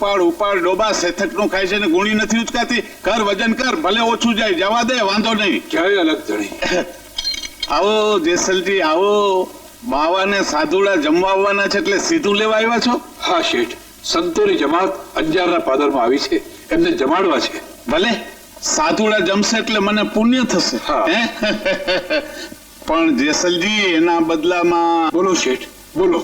ઉપાડ ઉપાડ ડોબા સેથકનું ખાય છે ને ગુણી નથી ઉચકાતી. કર વજન કર ભલે ઓછું જાય જવા દે વાંધો નહીં. જય અલગ ધણી. આવો જેસલજી આવો. બાવાને સાધુડા જમવા આવવાના છે એટલે સીધું લેવા આવ્યા છો? હા શેઠ. સંતોની જમાત અંજારના પાદરમાં આવી છે. એમને જમાડવા છે. ભલે. સાધુડા જમશે એટલે મને પુણ્ય થશે? પણ જેસલજી એના બદલામાં બોલો શેઠ. બોલો.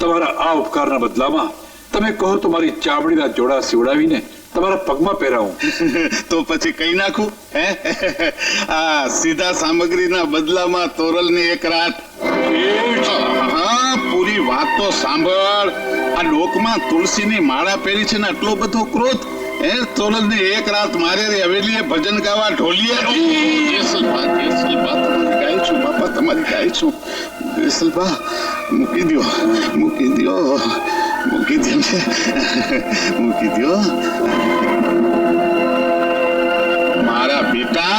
તમારા આ ઉપકારના બદલામાં તમે કહો તો ચામડીના જોડા સીવડાવીને તમારા પગમાં પહેરાવું. તો પછી કઈ નાખું, હે? આ સીધા સામગ્રીના બદલામાં તોરલની એક રાત. પૂરી વાત તો સાંભળ. આ લોકમાં તુલસીની માળા પહેરી છે ને આટલો બધો ક્રોધ. હે, તોરલની એક રાત મારે હવેલીએ ભજન ગાવા ઢોલિયા જેસલબા જેસલબા ગાય છું, બાપા, તમારી ગાય છું. જેસલબા મૂકી દ્યો મૂકી દ્યો. મૂકી ને. મૂકી દ્યો મારા બેટા,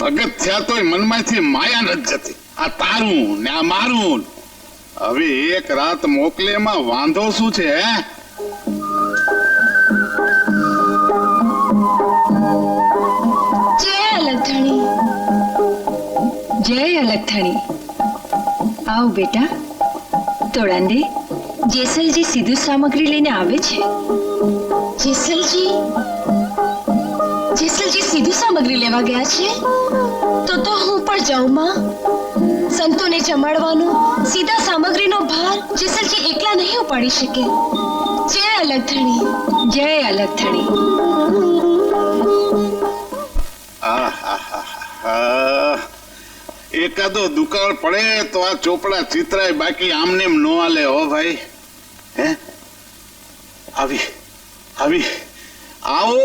ભગત થયા મનમાંથી માયા નથી આ તારું ને આ મારું. હવે એક રાત મોકલે માં વાંધો શું છે, હે? જય અલગથણી જય આવ બેટા તોળાંદે જેસલજી સીધું સામગ્રી લઈને આવે છે? જેસલજી? જેસલજી સીધું સામગ્રી લેવા ગયા છે? તો તો હું પણ જાઉં માં. સંતોને જમાડવાનો સીધા સામગ્રીનો ભાર જેસલજી એકલા નહીં ઉપાડી શકે. જય અલગથણી જય અલગથણી એકાદો દુકાળ પડે તો આ ચોપડા ચિત્રાય બાકી આમને એમ નો હાલે હો ભાઈ. હે? આવી આવી. આવો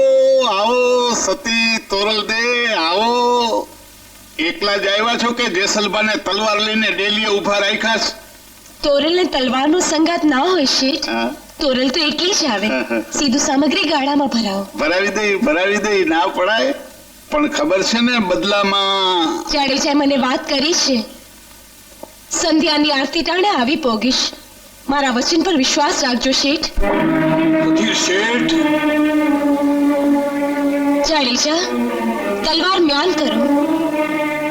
આવો સતી તોરલ દે આવો. એકલા જ આવ્યા છો કે જેસલબાને તલવાર લઈને ડેલીએ ઊભા રાખ્યા છે? તોરલને તલવારનો સંગાત ના હોય શેઠ. તોરલ તો એકલી જ આવે. સીધું સામગ્રી ગાડામાં ભરાવો. ભરાવી દઈ ભરાવી દઈ ના પડાય. પણ ખબર છે ને બદલામાં જાડેજાએ મને વાત કરી છે. સંધ્યાની આરતી ટાણે આવી પોગીશ. મારા વચન પર વિશ્વાસ રાખજો શેઠ. ફકીર શેઠ. જાડેજા તલવાર મ્યાન કરો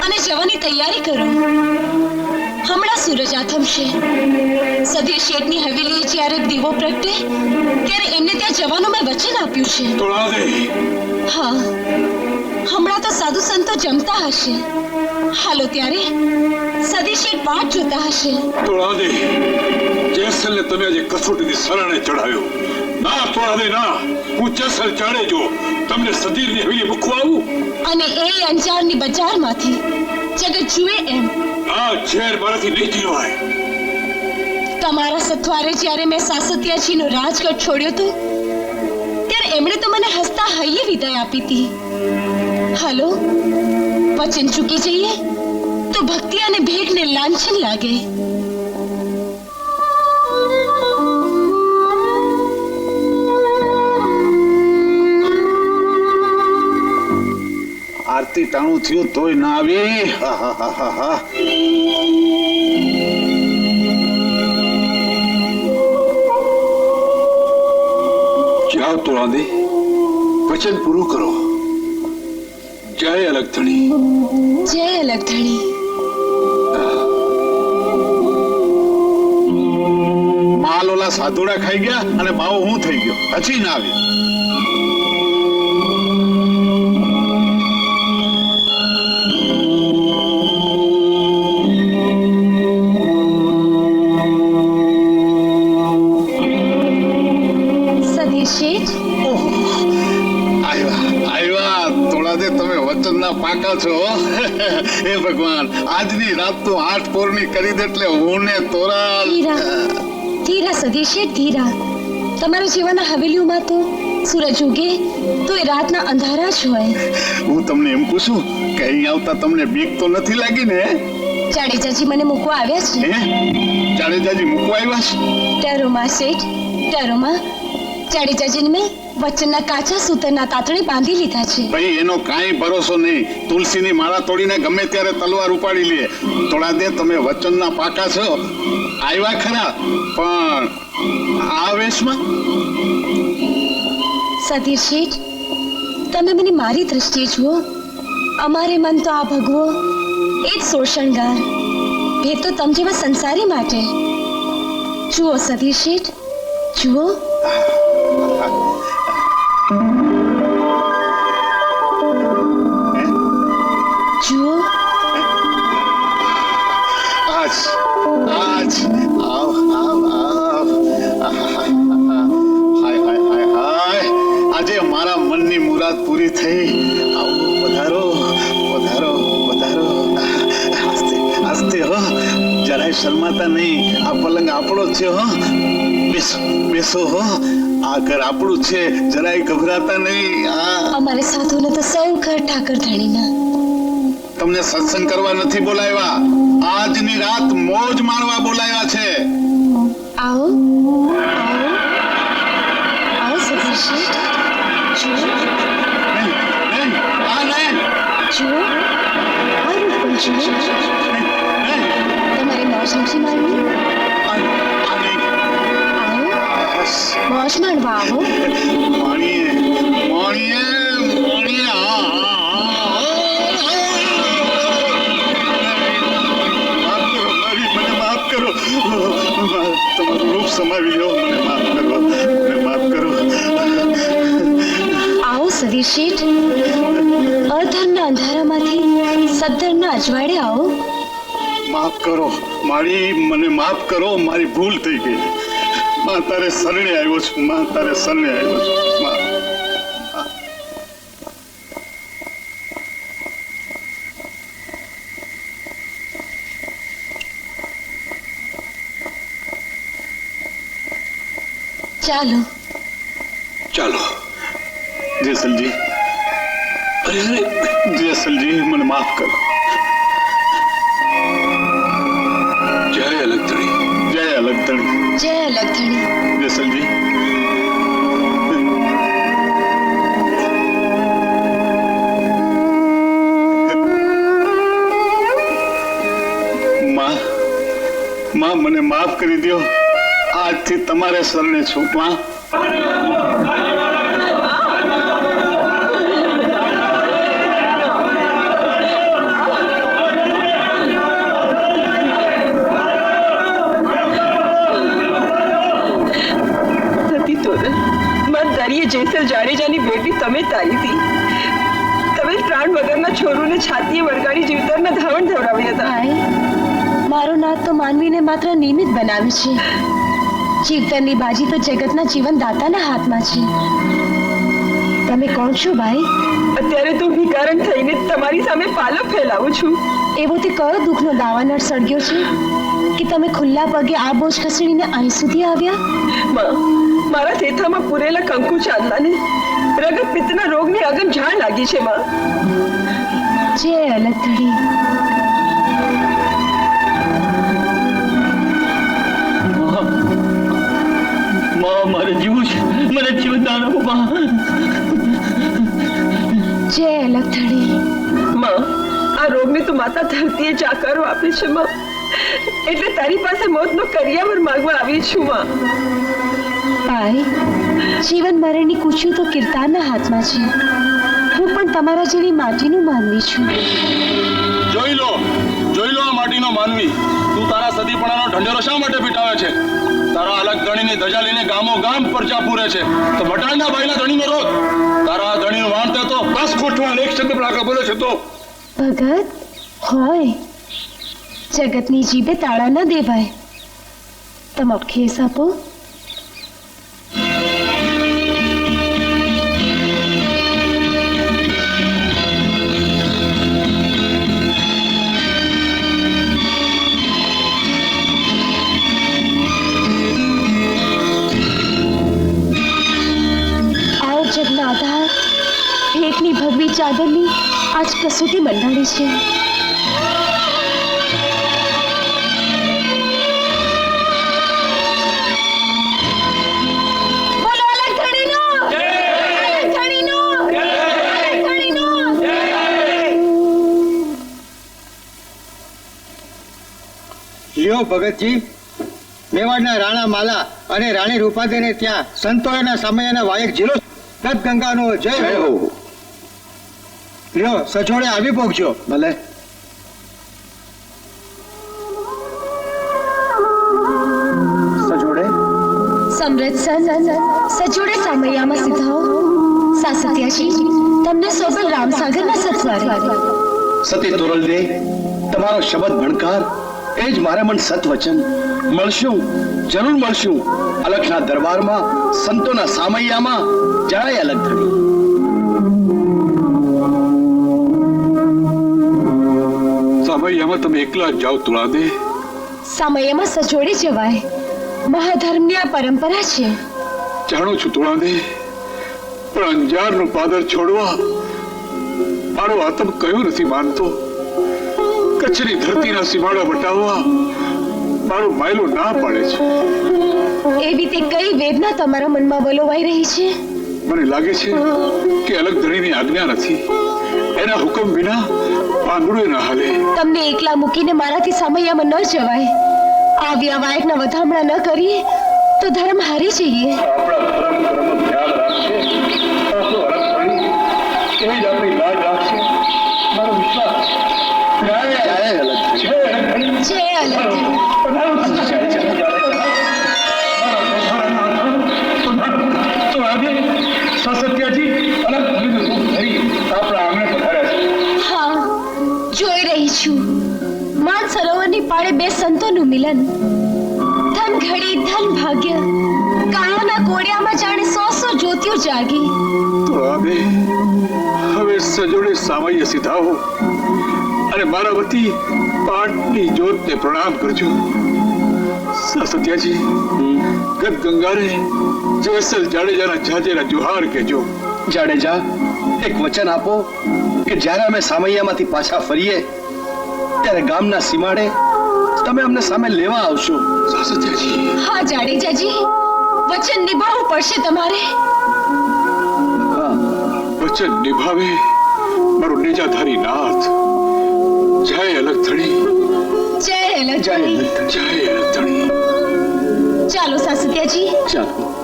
અને જવાની તૈયારી કરો. હમણાં સૂરજ આથમશે. સધી શેઠની હવેલીએ જ્યારે દીવો પ્રગટે ત્યારે એમને ત્યાં જવાનું મેં વચન આપ્યું છે. હા હમણાં તો સાધુ સંતો જમતા હશે. હાલો ત્યારે સદી વાટ જોતા હશે. તોળા દે જેસલને તમે આજે કસોટીની શરણે ચડાવ્યો ના તોળા દે ના. હું જેસલ ચડે જો તમને સદીરની હવેલી મૂકવા આવું? અને એ અંજારની બજારમાંથી જગત જુએ એમ. આ ઝેર મારાથી નહીં જીવાય તમારા સથવારે જ્યારે મેં સાસતિયાજીનો રાજગઢ છોડ્યો હતો ત્યારે એમણે તો મને હસતા હૈયે વિદાય આપી હતી. હાલો? વચન ચૂકી જઈએ, તો ભક્તિ અને ભેટને લાંછન લાગે. આરતી ટાણું થયું તોય ના આવી. હા જાઓ તો દે વચન પૂરું કરો. જય અલગથણી. જય અલગથણી. માલ ઓલા સાધુડા ખાઈ ગયા અને માવો હું થઈ ગયો? હજી ના આવી દે તમે વચનના પાકા છો હે. ભગવાન આજની રાત તો આઠ પોરની કરી દે એટલે હું ને તોરા ધીરા. ધીરા સદી શેઠ ધીરા. તમારા જીવનના હવેલીમાં તો સૂરજ ઉગે તો એ રાતના અંધારા જ હોય. હું તમને એમ પૂછું કે અહીં આવતા તમને બીક તો નથી લાગી ને? જાડેજાજી મને મૂકવા આવ્યા છે. જાડેજાજી મૂકવા આવ્યા છે? ટેરોમાં શેઠ ટરોમાં જાડેજાજીને મેં વચનના કાચા સૂતરના તાતણે બાંધી લીધા છે. ભાઈ એનો કાંઈ ભરોસો નહીં. તુલસીની માળા તોડીને ગમે ત્યારે તલવાર ઉપાડી લે. થોડા દે તમે વચનના પાકા છો. આવ્યા ખરા પણ આ વેશમાં? સતીર શેઠ તમે મને મારી દ્રષ્ટિએ જુઓ. અમારે મન તો આ ભગવો એ જ શોષણગાર. ભેદ તો તમ જેવા સંસારી માટે. જુઓ સતીર શેઠ જુઓ જુઓ. જરાય શરમાતા નહીં. આ પલંગ આપણો જ છે હો. બેસો બેસો હો. આ ઘર આપણું છે. જરાય ગભરાતા નહીં. આ અમારે સાધુને તો સૌ ઘર ઠાકર ધણીના. તમને સત્સંગ કરવા નથી બોલાવ્યા. આજની રાત મોજ માણવા બોલાવ્યા છે. આવો. આવો. શેઠ જુઓ. આ નહીં, જુઓ. આ નહીં. આવો મોજ માણવા આવો માણીએ, માણીએ, માણીએ. તમારું રૂપ સમાવી લો મને માફ કરો મને માફ કરો આવો સદી શેઠ અધર્મના અંધારામાંથી સદ્ધરના અજવાળે આવો માફ કરો. મારી મને માફ કરો. મારી ભૂલ થઈ ગઈ. માં તારે શરણે આવ્યો છું. માં તારે શરણે આવ્યો છું. માં. ચાલો. ચાલો. જેસલજી અરે અરે. જેસલજી મને માફ કરો. જય લખણી જેસલજી માં મને માફ કરી દો આજથી તમારે શરણે છું માં નથી તોરલ દારીએ જેસલ જાડેજાની બેટી તમે તારી હતી. તમે પ્રાણ વગરના છોરુને છાતીએ વળગાડી જીવતરના ધાવણ ધવડાવી હતા. ભાઈ મારો નાથ તો માનવીને માત્ર નિમિત્ત બનાવ્યું છે. જીવતરની બાજી તો જગતના જીવનદાતાના હાથમાં છે. તમે કોણ છો ભાઈ? અત્યારે તો ભિકારણ થઈને તમારી સામે પાલક ફેલાવું છું. એવો તે કયો દુઃખનો દાવાનળ સળગ્યો છે? કે તમે ખુલ્લા પગે આ બોજ ખસેડીને અહીં સુધી આવ્યા? મારા થેથામાં પૂરેલા કંકુ ચાંદલાને રગત પિત્તના રોગની અગમ જાણ લાગી છે માં. જે અલગધણી માં મારે જીવું છે. મને જીવનદાન આપો માં. જય અલગધણી માં આ રોગને તો માતા ધરતીએ ચાકારો આપે છે માં. એટલે તારી પાસે મોતનો કરિયાવર માંગવા આવી છું માં. ભાઈ જીવન મરણની કુછું તો કિર્તાનના હાથમાં છે. હું પણ તમારા જેવી માટીનું માનવી છું. જોઈ લો જોઈ લો આ માટીનો માનવી. તું તારા સદીપણાનો ઢંઢેરો શા માટે પીટાવે છે? તારા અલગ ધણીની ધજા લઈને ગામો ગામ પરચા પૂરે છે. તો વટાણના ભાઈના ધણીનો રોગ. તારા ધણીનું વાણતે તો બસ ખોટવાન એક શબ્દ આગળ બોલે છે તો. ભગત હોય. જગતની જીભે તાળા ન દેવાય. તમ ખેસ આપો. આધાર, ભેટની ભગવી ચાદરની આજ કસોટી મંડાણી છે. લ્યો ભગતજી, મેવાડના રાણા માલા અને રાણી રૂપાદેને ત્યાં સંતોયના સમયના વાયક જીલો ગત ગંગાનો જય હો. લ્યો સચોડે આવી પહોંચ્યો ભલે. સચોડે સમૃદ્ધ સન સજોડે સામૈયામાં સીધાઓ સાસત્યાજી તમને સોબલ રામસાગરના સત્વારે. સતી તોરલદે તમારો શબ્દ ભણકાર એ જ મારે મન સત વચન મળશું જરૂર મળશું. અલખના દરબારમાં સંતોના સામૈયામાં જરાય અલગ ધણી. સામૈયામાં તમે એકલા જ જાઓ તુળાદે? સામૈયામાં સજોડે જવાય. મહાધર્મની આ પરંપરા છે. જાણું છું તુળાદે. પણ અંજારનું પાદર છોડવા મારો આતમ કયું નથી માનતો? કચ્છની ધરતીના સીમાડા વટાવવા મારું માયલું ના પાડે છે. એવી તે કઈ વેદના તમારા મનમાં વલોવાઈ રહી છે? મને લાગે છે કે અલગ ધણીની આજ્ઞા નથી. એના હુકમ વિના પાંદડું ના હાલે. તમને એકલા મૂકીને મારાથી સમયમાં ન જવાય. આ વ્યવાયકના વધામણા ન કરીએ તો ધર્મ હારી જઈએ. આપણા ધર્મ ધર્મ ધ્યાન રાખશે. આપણો અલગ પાણી એ જ આપણી લાજ રાખશે. મારો વિશ્વાસ હા પાળે બે સંતોનું મિલન ધન ઘડી ધન ભાગ્ય કાયાના કોડિયામાં જાણે સો સો જ્યોતિઓ જાગી તો હવે હવે સજોડે સીધા સીધાઓ અને મારા વતી પાટની જોતને પ્રણામ કરજો. સત્યાજી ગત ગંગારે જેસલ જાડેજાના જાજેના જુહાર કેજો જાડેજા એક વચન આપો કે જ્યારે અમે સામૈયામાંથી પાછા ફરીએ ત્યારે ગામના સીમાડે તમે અમને સામે લેવા આવશો. સત્યાજી. હા જાડેજાજી. વચન નિભાવવું પડશે તમારે. વચન નિભાવે મારો નેજાધારી નાથ. જય અલગ ધણી જય અલગ જય અલગ ચાલો સાસુ ત્યાજી ચાલો.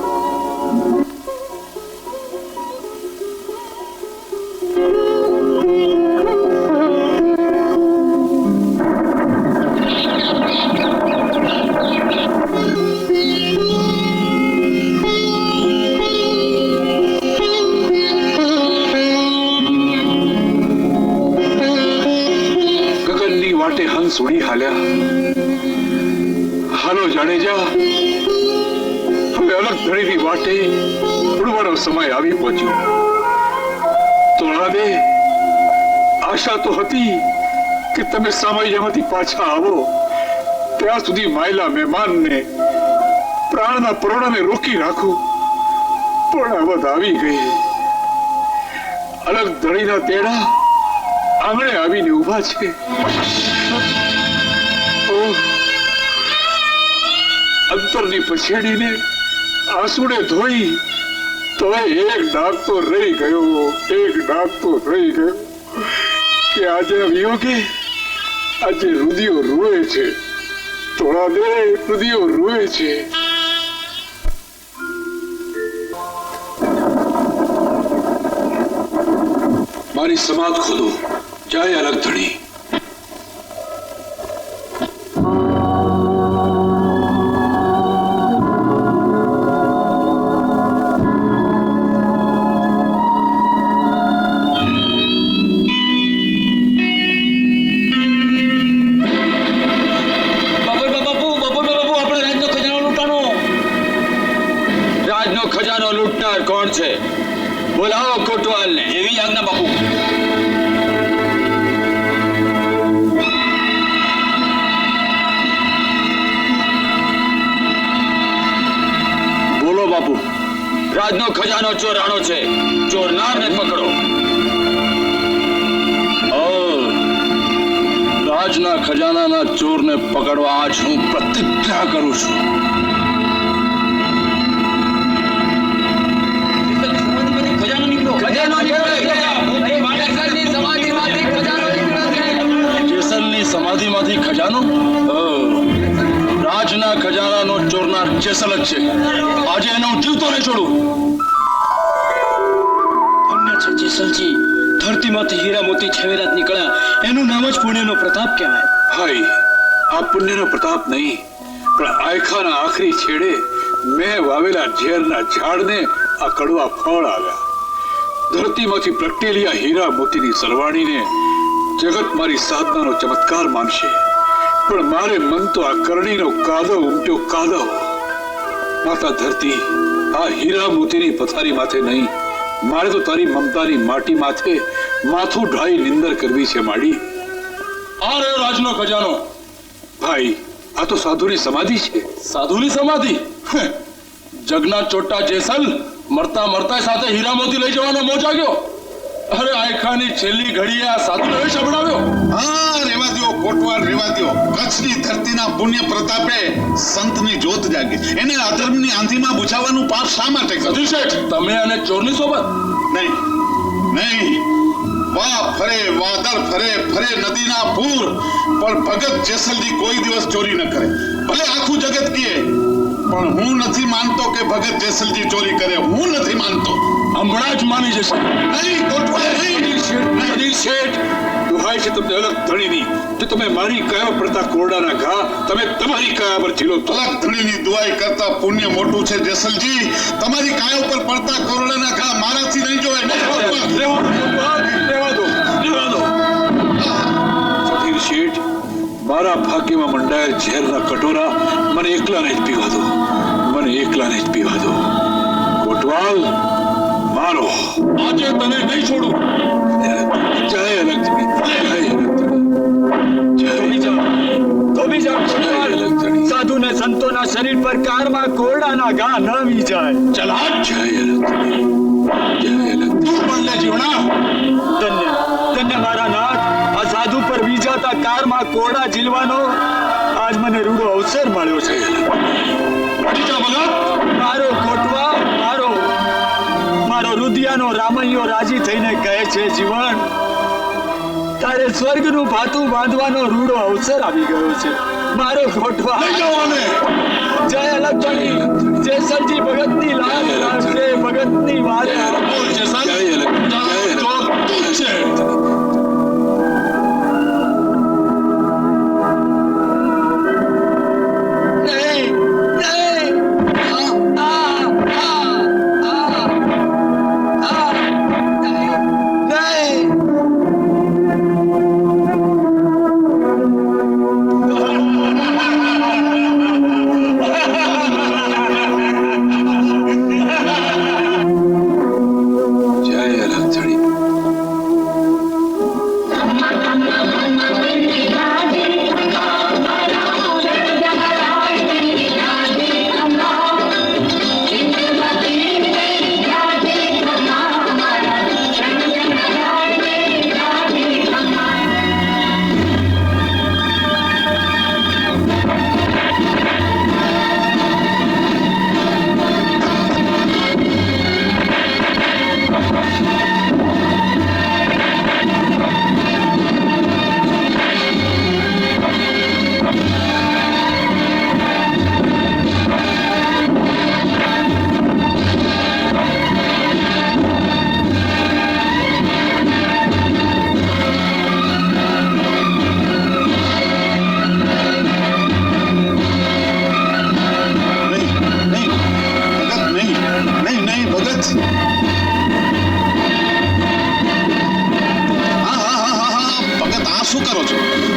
તમે સામૈયામાંથી પાછા આવો. ત્યાં સુધી માયલા મહેમાનને પ્રાણના પરોડાને રોકી રાખું. પણ આ આવી ગઈ. અલગ ધણીના તેડા આંગણે આવીને ઊભા છે. અંતરની પછેડીને આંસુડે ધોઈ તો એક ડાક તો રહી ગયો, એક ડાક તો રહી ગયો. કે આજે વિયોગે આજે રુદિયો રૂએ છે. થોડા દે રુદિયો રૂએ છે. મારી સમાધ ખોદો જય અલગ ધણી. પ્રતિજ્ઞા કરું છું? ખજાનો નીકળો. સમાધિમાંથી ખજાનો? રાજના ખજાનાનો ચોરનાર જેસલ જ છે. આજે એને હું જીવતો નહીં છોડું. જેસલજી ધરતીમાંથી હીરા મોતી છેવેરાત નીકળ્યા. એનું નામ જ પુણ્યનો પ્રતાપ કહેવાય. ભાઈ આ પુણ્યનો પ્રતાપ નહીં, પણ આયખાના આખરી છેડે મેં વાવેલા ઝેરના ઝાડને આ કડવા ફળ આવ્યા ધરતીમાંથી પ્રગટેલી હીરા મોતીની સરવાણીને જગત મારી સાધનાનો ચમત્કાર માનશે. પણ મારે મન તો આ કરણીનો કાદવ ઉમટ્યો કાદવ. માતા ધરતી, આ હીરા મોતીની પથારી માથે નહીં, મારે તો તારી મમતાની માટી માથે માથું ઢાઈ નિંદર કરવી છે માડી. આ રહ્યો રાજનો ખજાનો. ભાઈ આ તો સાધુની સમાધિ છે. સાધુની સમાધિ? હે, જગના ચોટા જેસલ મરતા મરતા સાથે હીરા મોતી લઈ જવાનો મોજ આવ્યો. અરે આયખાની છેલ્લી ઘડીએ આ સાધુ વેશ સંભળાવ્યો હા રેવા દો કોટવાલ રેવા દો કચ્છની ધરતીના પુણ્ય પ્રતાપે સંતની જોત જાગી. એને અધર્મની આંધીમાં બુઝાવવાનું પાપ શા માટે કર્યું? તમે અને ચોરની સોબત નહીં નહીં. વાહ ફરે, વાદળ ફરે ફરે નદીના પૂર. પણ ભગત જેસલજી કોઈ દિવસ ચોરી ન કરે. ભલે આખું જગત કહે પણ હું નથી માનતો કે ભગત જેસલજી ચોરી કરે. હું નથી માનતો. હમણાં જ માની જશે. નહીં કોટવાલ નહીં. અનિલ શેઠ દુહાય છે તમને અલગ ધણીની. જો તમે મારી કયા પડતા કોરડાના ઘા તમે તમારી કયા પર ઝીલો અલગ ધણીની દુઆઈ કરતા પુણ્ય મોટું છે જેસલજી. તમારી કાયા ઉપર પડતા કોરડાના ઘા મારાથી નહીં જોવાય. રહેવા દો. મારા ભાગ્યમાં મંડાયેલ ઝેરના કટોરા મને એકલાને જ પીવા દો. મને એકલાને જ પીવા દો. કોટવાલ મારો. આજે તને નહીં છોડું. જય લક્ષ્મી સાધુ ને સંતોના શરીર પર કારમાં કોરડાના ઘા ન વી જાય ચલ જય અલગ જય અલગ જીવણા ધન્ય કારમાં કોરડા ઝીલવાનો આજ મને રૂડો અવસર મળ્યો છે. મારો કોટવા મારો મારો રુદિયાનો રામૈયો રાજી થઈને કહે છે જીવન તારે સ્વર્ગનું ભાતું બાંધવાનો રૂડો અવસર આવી ગયો છે. મારો આને! જય અલગધણી જય સરજી ભગતની લાલ રાખજે ભગતની વાત છે.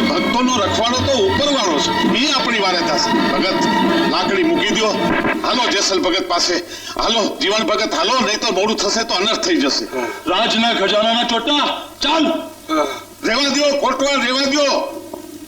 ભક્તોનો રખવાડો તો ઉપરવાળો છે. એ આપણી વારે થશે. ભગત લાકડી મૂકી દો હાલો જેસલ ભગત પાસે. હાલો જીવન ભગત હાલો નહીં તો મોડું થશે તો અનર્થ થઈ જશે. રાજના ખજાનાના ચોટા ચાલ. રેવા દો કોટવા રેવા દો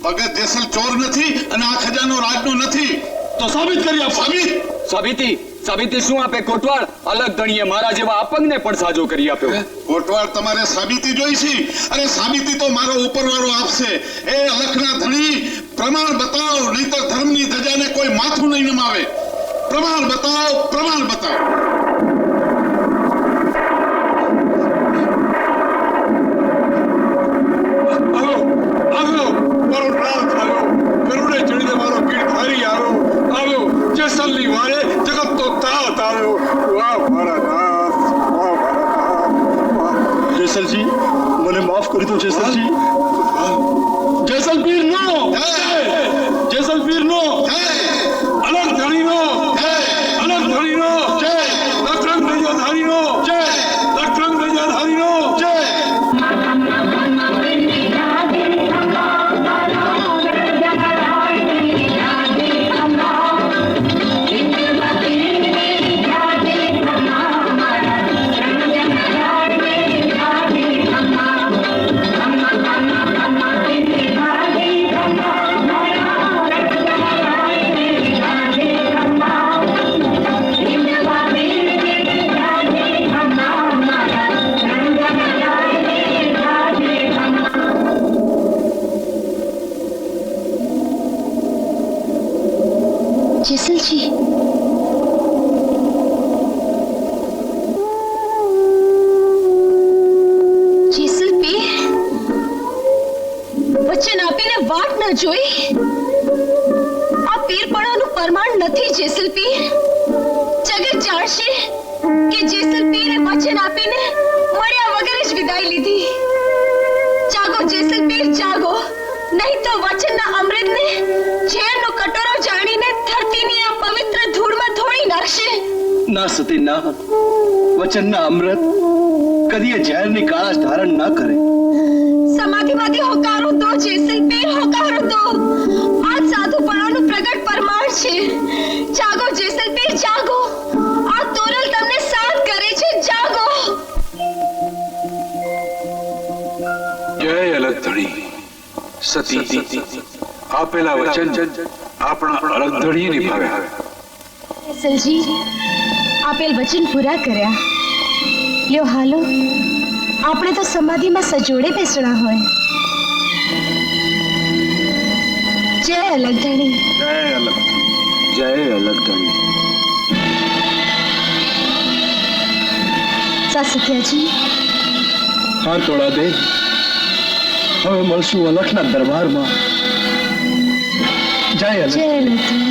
ભગત જેસલ ચોર નથી અને આ ખજાનો રાજનો નથી. તો સાબિત કરી આપ. સાબિત. સાબિતી. સાબિતી શું આપે? કોટવાળ, અલગ ગણીએ. મારા જેવા અપંગને પણ સાજો કરી આપ્યો. કોટવાળ, તમારે સાબિતી જોઈ છે અરે સાબિતી તો મારો ઉપરવાળો આપશે. એ અલખના ધણી, પ્રમાણ બતાવો નહીં તો ધર્મની ધજાને કોઈ માથું નહીં નમાવે. પ્રમાણ બતાવો પ્રમાણ બતાવો. આવો આવો મારો રામ చేసేసి మళ్ళీ మాఫ్ కరితో చేసేసి નહીં તો વચનના અમૃતને ઝેરનો કટોરો જાણીને ધરતીની આ પવિત્ર ધૂળમાં ધોળી નાખશે. ના સતી ના. વચનના અમૃત કદી ઝેરની કાળાશ ધારણ ના કરે. સમાધિમાંથી હોકારો તો જેસલ બે હોકારો તો. આ સાધુપણાનું પ્રગટ પ્રમાણ છે. જાગો જેસલ સતી આપેલા વચન આપણા અળગધડી નિભાવ્યા સલજી આપેલ વચન પૂરા કર્યા. લ્યો હાલો આપણે તો સમાધિમાં સજોડે બેસણા હોય. જય અલગધણી. જય અલગ જય અલગધણી. સાસત્યાજી હા તોડા દે હવે મળશું અલખના દરબારમાં. જય અલખ. જય